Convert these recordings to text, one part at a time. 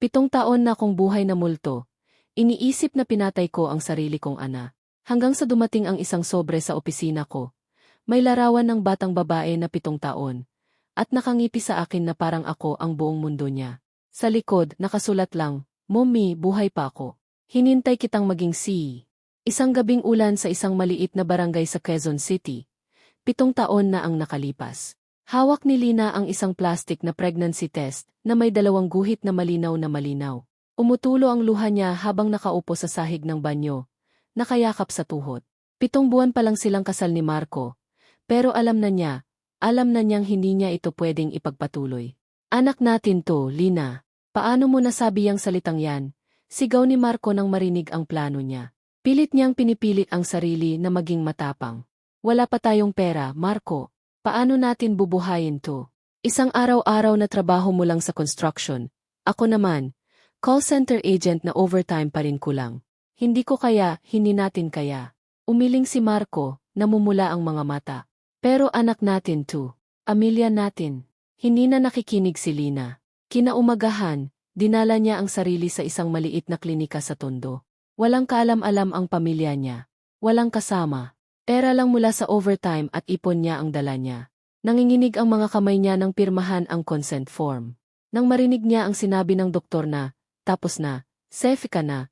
Pitong taon na kong buhay na multo. Iniisip na pinatay ko ang sarili kong ana. Hanggang sa dumating ang isang sobre sa opisina ko. May larawan ng batang babae na pitong taon. At nakangipi sa akin na parang ako ang buong mundo niya. Sa likod, nakasulat lang, Mommy, buhay pa ako. Hinintay kitang maging si. Isang gabing ulan sa isang maliit na barangay sa Quezon City. Pitong taon na ang nakalipas. Hawak ni Lina ang isang plastic na pregnancy test na may dalawang guhit na malinaw na malinaw. Umutulo ang luha niya habang nakaupo sa sahig ng banyo, nakayakap sa tuhod. Pitong buwan pa lang silang kasal ni Marco, pero alam na niya, alam na niyang hindi niya ito pwedeng ipagpatuloy. Anak natin to, Lina. Paano mo nasabi ang salitang yan? Sigaw ni Marco nang marinig ang plano niya. Pilit niyang pinipilit ang sarili na maging matapang. Wala pa tayong pera, Marco. Paano natin bubuhayin to? Isang araw-araw na trabaho mo lang sa construction. Ako naman, call center agent na overtime pa rin ko lang. Hindi ko kaya, hindi natin kaya. Umiling si Marco, namumula ang mga mata. Pero anak natin to. Amilya natin. Hindi na nakikinig si Lina. Kinaumagahan, dinala niya ang sarili sa isang maliit na klinika sa Tondo. Walang kaalam-alam ang pamilya niya. Walang kasama. Pera lang mula sa overtime at ipon niya ang dala niya. Nanginginig ang mga kamay niya nang pirmahan ang consent form. Nang marinig niya ang sinabi ng doktor na, tapos na, safe ka na,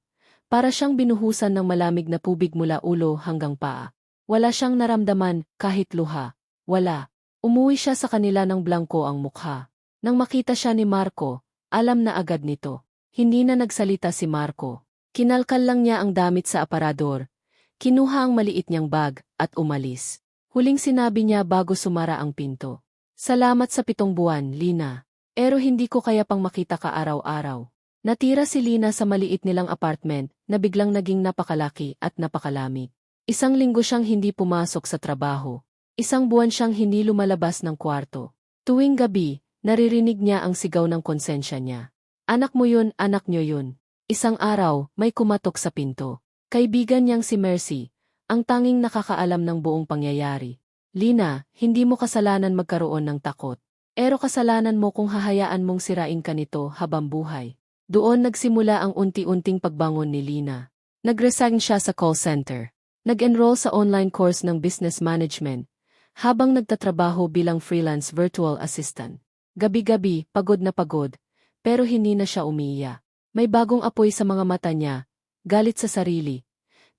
para siyang binuhusan ng malamig na tubig mula ulo hanggang paa. Wala siyang naramdaman kahit luha. Wala. Umuwi siya sa kanila ng blanco ang mukha. Nang makita siya ni Marco, alam na agad nito. Hindi na nagsalita si Marco. Kinalkal lang niya ang damit sa aparador, Kinuha ang maliit niyang bag at umalis. Huling sinabi niya bago sumara ang pinto. Salamat sa pitong buwan, Lina. Pero hindi ko kaya pang makita ka araw-araw. Natira si Lina sa maliit nilang apartment na biglang naging napakalaki at napakalamig. Isang linggo siyang hindi pumasok sa trabaho. Isang buwan siyang hindi lumalabas ng kwarto. Tuwing gabi, naririnig niya ang sigaw ng konsensya niya. Anak mo yun, anak niyo yun. Isang araw, may kumatok sa pinto. Kaibigan niyang si Mercy, ang tanging nakakaalam ng buong pangyayari. Lina, hindi mo kasalanan magkaroon ng takot. Pero kasalanan mo kung hahayaan mong sirain ka nito habang buhay. Doon nagsimula ang unti-unting pagbangon ni Lina. Nag-resign siya sa call center. Nag-enroll sa online course ng business management, habang nagtatrabaho bilang freelance virtual assistant. Gabi-gabi, pagod na pagod, pero hindi na siya umiiya. May bagong apoy sa mga mata niya, galit sa sarili.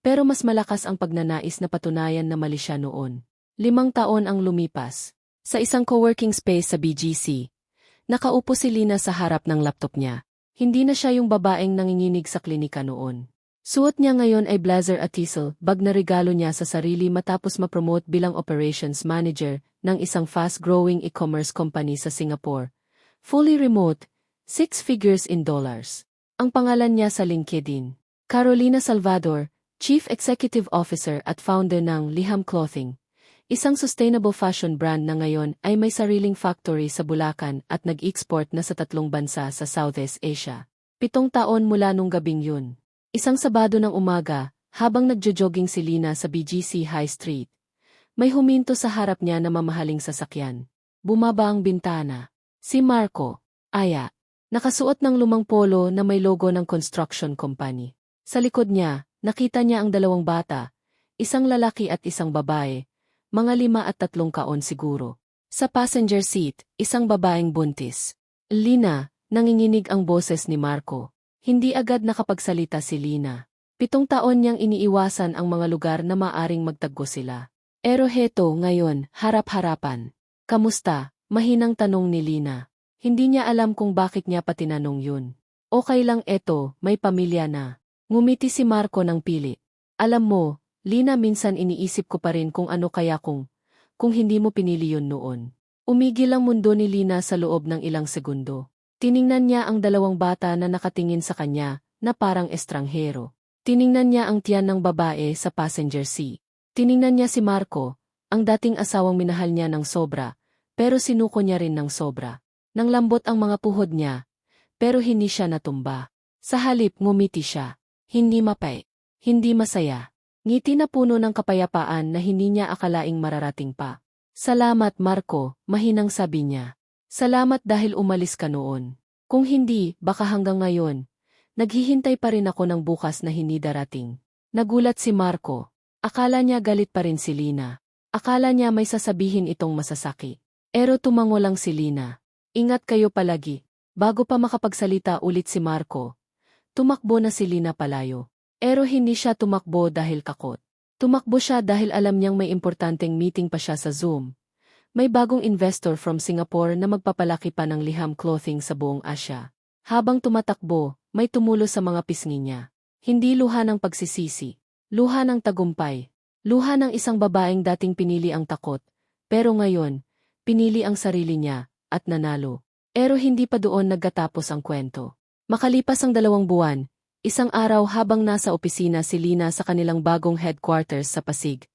Pero mas malakas ang pagnanais na patunayan na mali siya noon. Limang taon ang lumipas. Sa isang coworking space sa BGC, nakaupo si Lina sa harap ng laptop niya. Hindi na siya yung babaeng nanginginig sa klinika noon. Suot niya ngayon ay blazer at teasel, bag na regalo niya sa sarili matapos ma-promote bilang operations manager ng isang fast-growing e-commerce company sa Singapore. Fully remote, six figures in dollars. Ang pangalan niya sa LinkedIn. Carolina Salvador, Chief Executive Officer at founder ng Liham Clothing, isang sustainable fashion brand na ngayon ay may sariling factory sa Bulacan at nag-export na sa tatlong bansa sa Southeast Asia. Pitong taon mula nung gabing yun. Isang Sabado ng umaga, habang nagjo-jogging si Lina sa BGC High Street, may huminto sa harap niya na mamahaling sasakyan. Bumaba ang bintana. Si Marco, Aya, nakasuot ng lumang polo na may logo ng construction company. Sa likod niya, nakita niya ang dalawang bata, isang lalaki at isang babae, mga lima at tatlong kaon siguro. Sa passenger seat, isang babaeng buntis. Lina, nanginginig ang boses ni Marco. Hindi agad nakapagsalita si Lina. Pitong taon niyang iniiwasan ang mga lugar na maaring magtaggo sila. Pero heto ngayon, harap-harapan. Kamusta? Mahinang tanong ni Lina. Hindi niya alam kung bakit niya pa tinanong yun. Okay lang eto, may pamilya na. Ngumiti si Marco ng pili. Alam mo, Lina minsan iniisip ko pa rin kung ano kaya kung, kung hindi mo pinili yun noon. Umigil ang mundo ni Lina sa loob ng ilang segundo. Tiningnan niya ang dalawang bata na nakatingin sa kanya, na parang estranghero. Tiningnan niya ang tiyan ng babae sa passenger seat. Tiningnan niya si Marco, ang dating asawang minahal niya ng sobra, pero sinuko niya rin ng sobra. Nang lambot ang mga puhod niya, pero hindi siya natumba. Sa halip ngumiti siya. Hindi mapay. Hindi masaya. Ngiti na puno ng kapayapaan na hindi niya akalaing mararating pa. Salamat Marco, mahinang sabi niya. Salamat dahil umalis ka noon. Kung hindi, baka hanggang ngayon. Naghihintay pa rin ako ng bukas na hindi darating. Nagulat si Marco. Akala niya galit pa rin si Lina. Akala niya may sasabihin itong masasaki. Pero tumango lang si Lina. Ingat kayo palagi. Bago pa makapagsalita ulit si Marco, tumakbo na si Lina palayo. Pero hindi siya tumakbo dahil kakot. Tumakbo siya dahil alam niyang may importanteng meeting pa siya sa Zoom. May bagong investor from Singapore na magpapalaki pa ng liham clothing sa buong Asia. Habang tumatakbo, may tumulo sa mga pisngi niya. Hindi luha ng pagsisisi. Luha ng tagumpay. Luha ng isang babaeng dating pinili ang takot. Pero ngayon, pinili ang sarili niya, at nanalo. Pero hindi pa doon nagkatapos ang kwento. Makalipas ang dalawang buwan, isang araw habang nasa opisina si Lina sa kanilang bagong headquarters sa Pasig,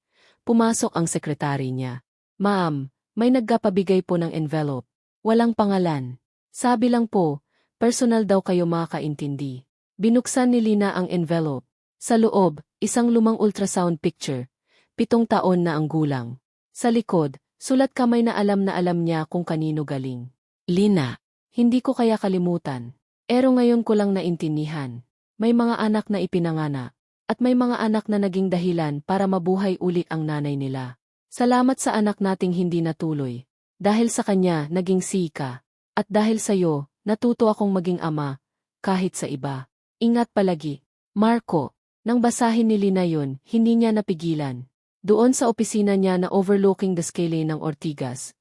pumasok ang sekretary niya. Ma'am, may nagkapabigay po ng envelope. Walang pangalan. Sabi lang po, personal daw kayo makakaintindi. Binuksan ni Lina ang envelope. Sa loob, isang lumang ultrasound picture. Pitong taon na ang gulang. Sa likod, sulat kamay na alam na alam niya kung kanino galing. Lina, hindi ko kaya kalimutan. Pero ngayon ko lang naintindihan. May mga anak na ipinangana. At may mga anak na naging dahilan para mabuhay uli ang nanay nila. Salamat sa anak nating hindi natuloy. Dahil sa kanya, naging sika. At dahil sa'yo, natuto akong maging ama, kahit sa iba. Ingat palagi. Marco, nang basahin ni Lina yun, hindi niya napigilan. Doon sa opisina niya na overlooking the scale ng Ortigas.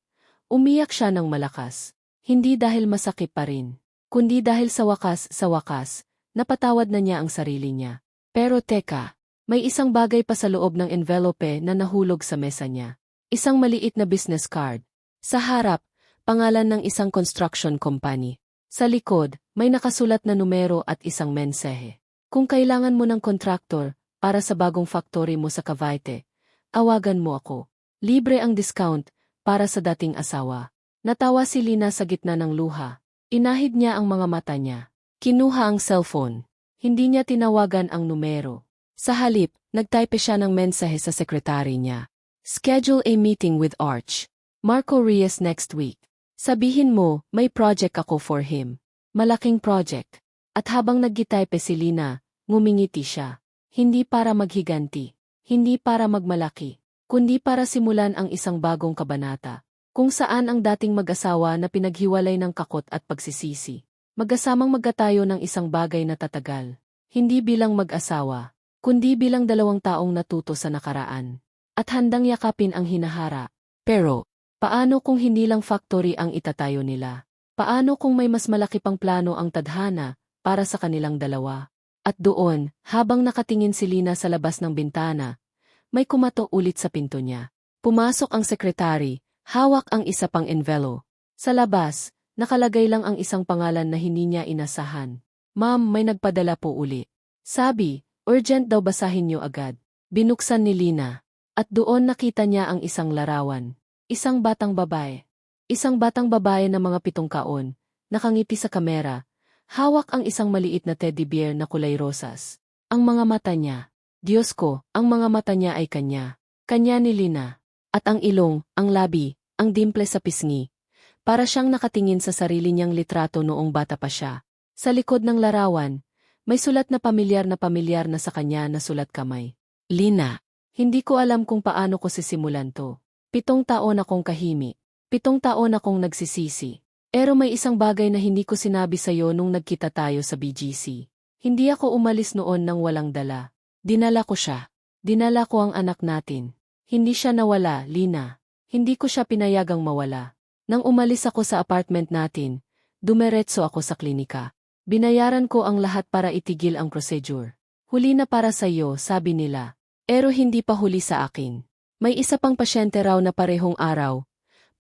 Umiyak siya ng malakas. Hindi dahil masakit pa rin. Kundi dahil sa wakas, sa wakas, napatawad na niya ang sarili niya. Pero teka, may isang bagay pa sa loob ng envelope na nahulog sa mesa niya. Isang maliit na business card. Sa harap, pangalan ng isang construction company. Sa likod, may nakasulat na numero at isang mensahe. Kung kailangan mo ng kontraktor para sa bagong factory mo sa Cavite, awagan mo ako. Libre ang discount para sa dating asawa. Natawa si Lina sa gitna ng luha. Inahid niya ang mga mata niya. Kinuha ang cellphone. Hindi niya tinawagan ang numero. Sa halip, nagtype siya ng mensahe sa sekretary niya. Schedule a meeting with Arch. Marco Reyes next week. Sabihin mo, may project ako for him. Malaking project. At habang naggitype si Lina, ngumingiti siya. Hindi para maghiganti. Hindi para magmalaki. Kundi para simulan ang isang bagong kabanata. Kung saan ang dating mag-asawa na pinaghiwalay ng kakot at pagsisisi. Magasamang magkatayo ng isang bagay na tatagal. Hindi bilang mag-asawa, kundi bilang dalawang taong natuto sa nakaraan. At handang yakapin ang hinahara. Pero, paano kung hindi lang factory ang itatayo nila? Paano kung may mas malaki pang plano ang tadhana para sa kanilang dalawa? At doon, habang nakatingin si Lina sa labas ng bintana, may kumato ulit sa pinto niya. Pumasok ang sekretary, hawak ang isa pang envelo. Sa labas, nakalagay lang ang isang pangalan na hindi niya inasahan. Ma'am, may nagpadala po uli. Sabi, Urgent daw basahin niyo agad. Binuksan ni Lina. At doon nakita niya ang isang larawan. Isang batang babae. Isang batang babae na mga pitong kaon. Nakangiti sa kamera. Hawak ang isang maliit na teddy bear na kulay rosas. Ang mga mata niya. Diyos ko, ang mga mata niya ay kanya. Kanya ni Lina. At ang ilong, ang labi, ang dimple sa pisngi. Para siyang nakatingin sa sarili niyang litrato noong bata pa siya. Sa likod ng larawan, may sulat na pamilyar na pamilyar na sa kanya na sulat kamay. Lina, hindi ko alam kung paano ko sisimulan to. Pitong taon akong kahimi. Pitong taon akong nagsisisi. Pero may isang bagay na hindi ko sinabi sa'yo nung nagkita tayo sa BGC. Hindi ako umalis noon nang walang dala. Dinala ko siya. Dinala ko ang anak natin. Hindi siya nawala, Lina. Hindi ko siya pinayagang mawala. Nang umalis ako sa apartment natin, dumeretso ako sa klinika. Binayaran ko ang lahat para itigil ang procedure. Huli na para sa iyo, sabi nila. Pero hindi pa huli sa akin. May isa pang pasyente raw na parehong araw,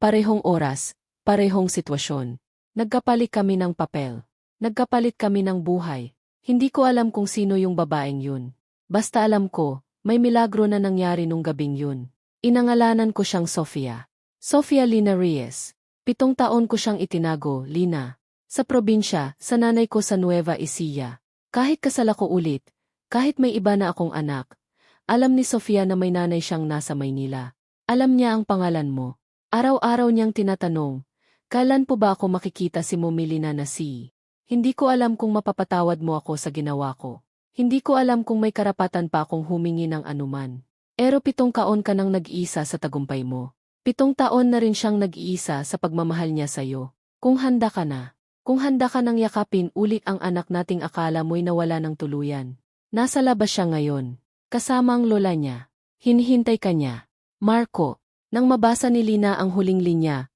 parehong oras, parehong sitwasyon. Nagkapalit kami ng papel. Nagkapalit kami ng buhay. Hindi ko alam kung sino yung babaeng yun. Basta alam ko, may milagro na nangyari nung gabing yun. Inangalanan ko siyang Sofia. Sofia Lina Reyes. Pitong taon ko siyang itinago, Lina. Sa probinsya, sa nanay ko sa Nueva Ecija. Kahit kasal ako ulit, kahit may iba na akong anak, alam ni Sofia na may nanay siyang nasa Maynila. Alam niya ang pangalan mo. Araw-araw niyang tinatanong, kailan po ba ako makikita si Mumilina na si? Hindi ko alam kung mapapatawad mo ako sa ginawa ko. Hindi ko alam kung may karapatan pa akong humingi ng anuman. Pero pitong kaon ka nang nag-iisa sa tagumpay mo. Pitong taon na rin siyang nag-iisa sa pagmamahal niya sa'yo. Kung handa ka na, kung handa ka nang yakapin ulit ang anak nating akala mo'y nawala ng tuluyan. Nasa labas siya ngayon, kasama ang lola niya. Hinihintay ka niya. Marco, nang mabasa ni Lina ang huling linya,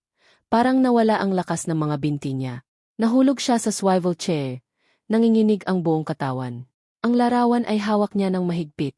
parang nawala ang lakas ng mga binti niya. Nahulog siya sa swivel chair, nanginginig ang buong katawan. Ang larawan ay hawak niya ng mahigpit,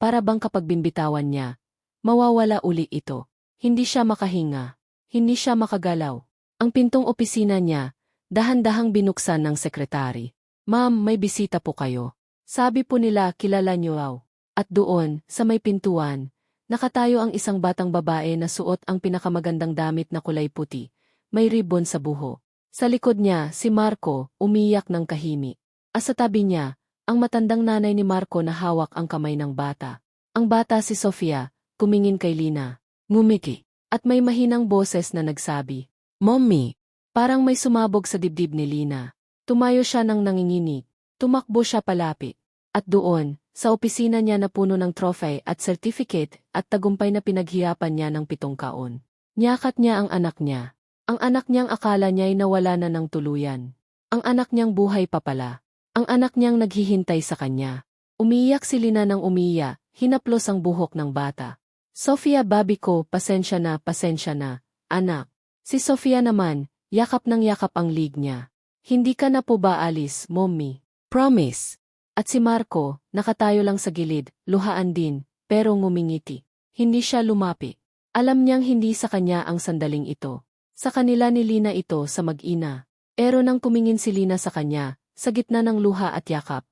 para bang kapag bimbitawan niya, mawawala uli ito. Hindi siya makahinga, hindi siya makagalaw. Ang pintong opisina niya, dahan-dahang binuksan ng sekretary. Ma'am, may bisita po kayo. Sabi po nila kilala niyo raw. At doon, sa may pintuan, nakatayo ang isang batang babae na suot ang pinakamagandang damit na kulay puti. May ribbon sa buho. Sa likod niya, si Marco, umiyak ng kahimi. At sa tabi niya, ang matandang nanay ni Marco na hawak ang kamay ng bata. Ang bata si Sofia, kumingin kay Lina. Ngumiti. At may mahinang boses na nagsabi, Mommy! Parang may sumabog sa dibdib ni Lina. Tumayo siya ng nanginginig. Tumakbo siya palapit. At doon, sa opisina niya na puno ng trophy at certificate at tagumpay na pinaghirapan niya ng pitong kaon. Niyakat niya ang anak niya. Ang anak niyang akala niya'y nawala na ng tuluyan. Ang anak niyang buhay pa pala. Ang anak niyang naghihintay sa kanya. Umiyak si Lina ng umiya, hinaplos ang buhok ng bata. Sofia babi ko, pasensya na, pasensya na, anak. Si Sofia naman, yakap ng yakap ang lig niya. Hindi ka na po ba alis, mommy? Promise. At si Marco, nakatayo lang sa gilid, luhaan din, pero ngumingiti. Hindi siya lumapi. Alam niyang hindi sa kanya ang sandaling ito. Sa kanila ni Lina ito sa mag-ina. Pero nang tumingin si Lina sa kanya, sa gitna ng luha at yakap,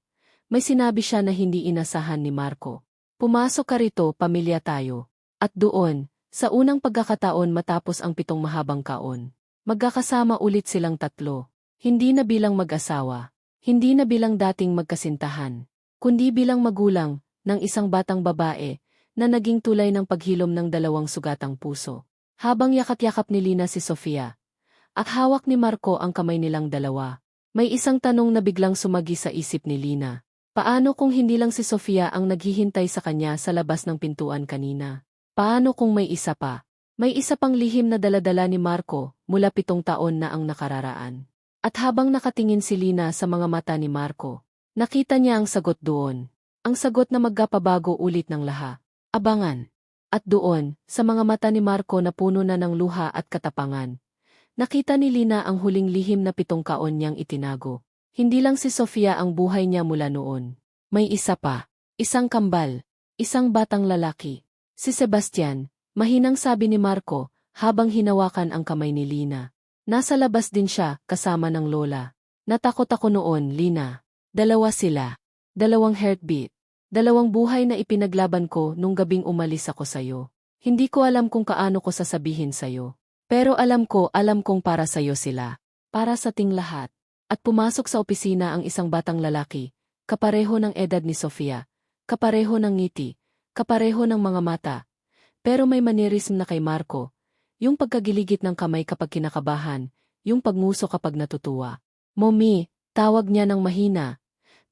may sinabi siya na hindi inasahan ni Marco. Pumasok ka rito, pamilya tayo. At doon, sa unang pagkakataon matapos ang pitong mahabang kaon, magkakasama ulit silang tatlo. Hindi na bilang mag-asawa, hindi na bilang dating magkasintahan, kundi bilang magulang ng isang batang babae na naging tulay ng paghilom ng dalawang sugatang puso. Habang yakat-yakap ni Lina si Sofia, at hawak ni Marco ang kamay nilang dalawa, may isang tanong na biglang sumagi sa isip ni Lina. Paano kung hindi lang si Sofia ang naghihintay sa kanya sa labas ng pintuan kanina? Paano kung may isa pa? May isa pang lihim na daladala ni Marco mula pitong taon na ang nakararaan. At habang nakatingin si Lina sa mga mata ni Marco, nakita niya ang sagot doon. Ang sagot na magkapabago ulit ng laha. Abangan. At doon, sa mga mata ni Marco na puno na ng luha at katapangan, nakita ni Lina ang huling lihim na pitong kaon niyang itinago. Hindi lang si Sofia ang buhay niya mula noon. May isa pa. Isang kambal. Isang batang lalaki. Si Sebastian, mahinang sabi ni Marco, habang hinawakan ang kamay ni Lina. Nasa labas din siya, kasama ng lola. Natakot ako noon, Lina. Dalawa sila. Dalawang heartbeat. Dalawang buhay na ipinaglaban ko nung gabing umalis ako sayo. Hindi ko alam kung kaano ko sasabihin sayo. Pero alam ko, alam kong para sayo sila. Para sa ting lahat. At pumasok sa opisina ang isang batang lalaki, kapareho ng edad ni Sofia, kapareho ng ngiti, kapareho ng mga mata. Pero may manierism na kay Marco, yung pagkagiligit ng kamay kapag kinakabahan, yung pagmuso kapag natutuwa. Mommy, tawag niya ng mahina,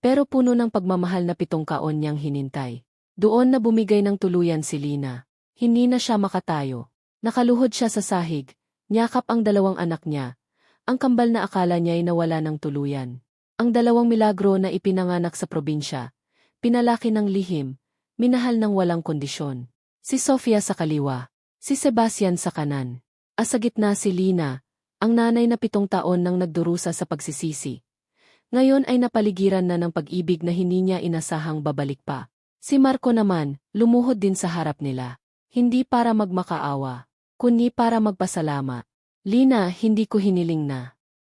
pero puno ng pagmamahal na pitong kaon niyang hinintay. Doon na bumigay ng tuluyan si Lina. Hindi na siya makatayo. Nakaluhod siya sa sahig, nyakap ang dalawang anak niya. Ang kambal na akala niya ay nawala ng tuluyan. Ang dalawang milagro na ipinanganak sa probinsya. Pinalaki ng lihim, minahal ng walang kondisyon. Si Sofia sa kaliwa, si Sebastian sa kanan. Asa gitna si Lina, ang nanay na pitong taon nang nagdurusa sa pagsisisi. Ngayon ay napaligiran na ng pag-ibig na hindi niya inasahang babalik pa. Si Marco naman, lumuhod din sa harap nila. Hindi para magmakaawa, kundi para magpasalamat. Lina, hindi ko hiniling na.